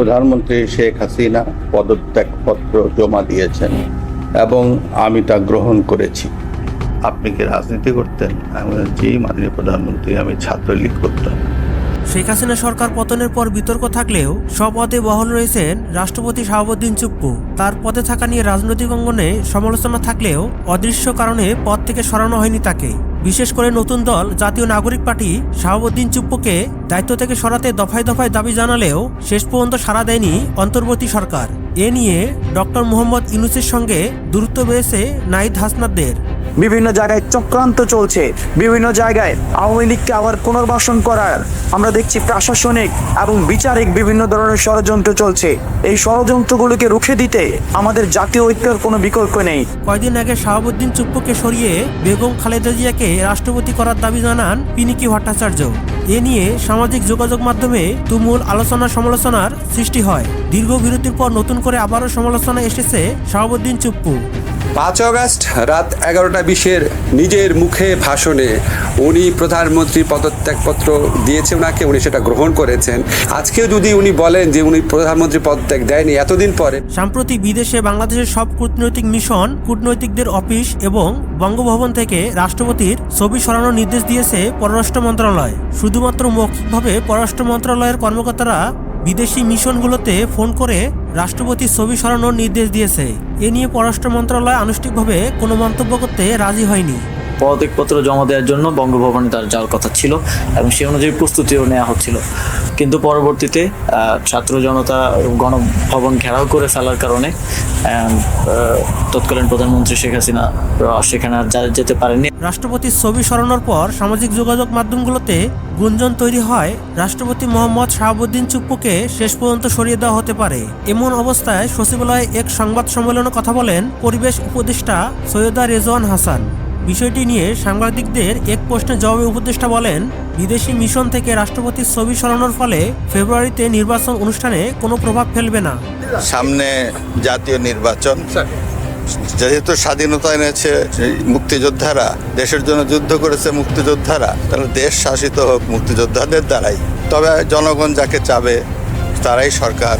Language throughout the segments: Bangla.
প্রধানমন্ত্রী শেখ হাসিনা পদত্যাগপত্র জমা দিয়েছেন এবং আমি তা গ্রহণ করেছি। আপনি কি রাজনীতি করতেন? আমি জি মাননীয় প্রধানমন্ত্রী, আমি ছাত্রলীগ করতাম। শেখ হাসিনা সরকার পতনের পর বিতর্ক থাকলেও সপদে বহাল রয়েছেন রাষ্ট্রপতি শাহাবুদ্দিন চুপ্পু। তার পদে থাকা নিয়ে রাজনৈতিক অঙ্গনে সমালোচনা থাকলেও অদৃশ্য কারণে পদ থেকে সরানো হয়নি তাকে। বিশেষ করে নতুন দল, জাতীয় নাগরিক পার্টি শাহাবুদ্দিন চুপ্পুকে দায়িত্ব থেকে সরাতে দফায় দফায় দাবি জানালেও শেষ পর্যন্ত সাড়া দেয়নি অন্তর্বর্তী সরকার। এ নিয়ে ডক্টর মোহাম্মদ ইউনুসের সঙ্গে দূরত্ব বেড়েছে নাইদ হাসনাদদের বিভিন্ন জায়গায় চক্রান্ত চলছে। বিভিন্ন জায়গায় আওয়ামী লীগকে আবার পুনর্বাসন করার আমরা দেখছি প্রশাসনিক এবং বিচারিক বিভিন্ন ধরনের ষড়যন্ত্র চলছে। এই ষড়যন্ত্রগুলোকে রুখে দিতে আমাদের জাতীয় ঐক্যের কোনো বিকল্প নেই। কয়দিন আগে শাহাবুদ্দিন চুপ্পুকে সরিয়ে বেগম খালেদা জিয়াকে রাষ্ট্রপতি করার দাবি জানান পিনিকি ভট্টাচার্য। এ নিয়ে সামাজিক যোগাযোগ মাধ্যমে তুমুল আলোচনা সমালোচনার সৃষ্টি হয়। দীর্ঘ বিরতির পর নতুন করে আবারও সমালোচনা এসেছে শাহাবুদ্দিন চুপ্পু। পাঁচ অগাস্ট রাত এগারোটা বিশের নিজের মুখে ভাষণে উনি প্রধানমন্ত্রী পদত্যাগপত্র দিয়েছে ওনাকে উনি সেটা গ্রহণ করেছেন। আজকেও যদি উনি বলেন যে উনি প্রধানমন্ত্রী পদত্যাগ দেয়নি এতদিন পরে। সাম্প্রতিক বিদেশে বাংলাদেশের সব কূটনৈতিক মিশন, কূটনৈতিকদের অফিস এবং বঙ্গভবন থেকে রাষ্ট্রপতির ছবি সরানোর নির্দেশ দিয়েছে পররাষ্ট্র মন্ত্রণালয়। শুধুমাত্র মৌখিকভাবে পররাষ্ট্র মন্ত্রণালয়ের কর্মকর্তারা বিদেশি মিশনগুলোতে ফোন করে রাষ্ট্রপতির ছবি সরানোর নির্দেশ দিয়েছে। এ নিয়ে পররাষ্ট্র মন্ত্রণালয় আনুষ্ঠানিকভাবে কোনো মন্তব্য করতে রাজি হয়নি। পদত্যাগপত্র জমা দেওয়ার জন্য বঙ্গভবনে তার যাওয়ার কথা ছিল এবং সেই অনুযায়ী প্রস্তুতিও নেওয়া হচ্ছিল। কিন্তু পরবর্তীতে ছাত্র জনতা গণভবন ঘেরাও করে ফেলার কারণে তৎকালীন প্রধানমন্ত্রী শেখ হাসিনা সেখানে আর যেতে পারেনি রাষ্ট্রপতির ছবি সরানোর পর সামাজিক যোগাযোগ মাধ্যমগুলোতে গুঞ্জন তৈরি হয়, রাষ্ট্রপতি মোহাম্মদ শাহাবুদ্দিন চুপ্পুকে শেষ পর্যন্ত সরিয়ে দেওয়া হতে পারে। এমন অবস্থায় সচিবালয়ে এক সংবাদ সম্মেলনে কথা বলেন পরিবেশ উপদেষ্টা সৈয়দা রেজওয়ান হাসান। বিষয়টি নিয়ে সাংবাদিকদের এক প্রশ্নের জবাবে উপদেষ্টা বলেন বিদেশি মিশন থেকে রাষ্ট্রপতির ছবি সরানোর ফলে ফেব্রুয়ারিতে নির্বাচন অনুষ্ঠানে কোনো প্রভাব ফেলবে না। সামনে জাতীয় নির্বাচন। যেহেতু স্বাধীনতা এনেছে মুক্তিযোদ্ধারা দেশের জন্য যুদ্ধ করেছে মুক্তিযোদ্ধারা তাহলে দেশ শাসিত হোক মুক্তিযোদ্ধাদের দ্বারাই। তবে জনগণ যাকে চাবে তারাই সরকার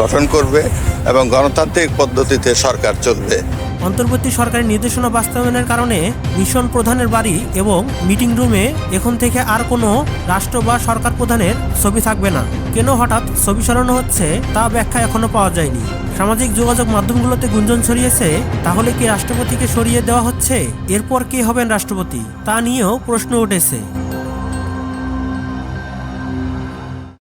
গঠন করবে এবং গণতান্ত্রিক পদ্ধতিতে সরকার চলবে। অন্তর্বর্তী সরকারের নির্দেশনা বাস্তবায়নের কারণে মিশন প্রধানের বাড়ি এবং মিটিং রুমে এখন থেকে আর কোনো রাষ্ট্র বা সরকার প্রধানের ছবি থাকবে না। কেন হঠাৎ ছবি সরানো হচ্ছে তা ব্যাখ্যা এখনও পাওয়া যায়নি। সামাজিক যোগাযোগ মাধ্যমগুলোতে গুঞ্জন ছড়িয়েছে, তাহলে কি রাষ্ট্রপতিকে সরিয়ে দেওয়া হচ্ছে? এরপর কে হবেন রাষ্ট্রপতি? তা নিয়েও প্রশ্ন উঠেছে।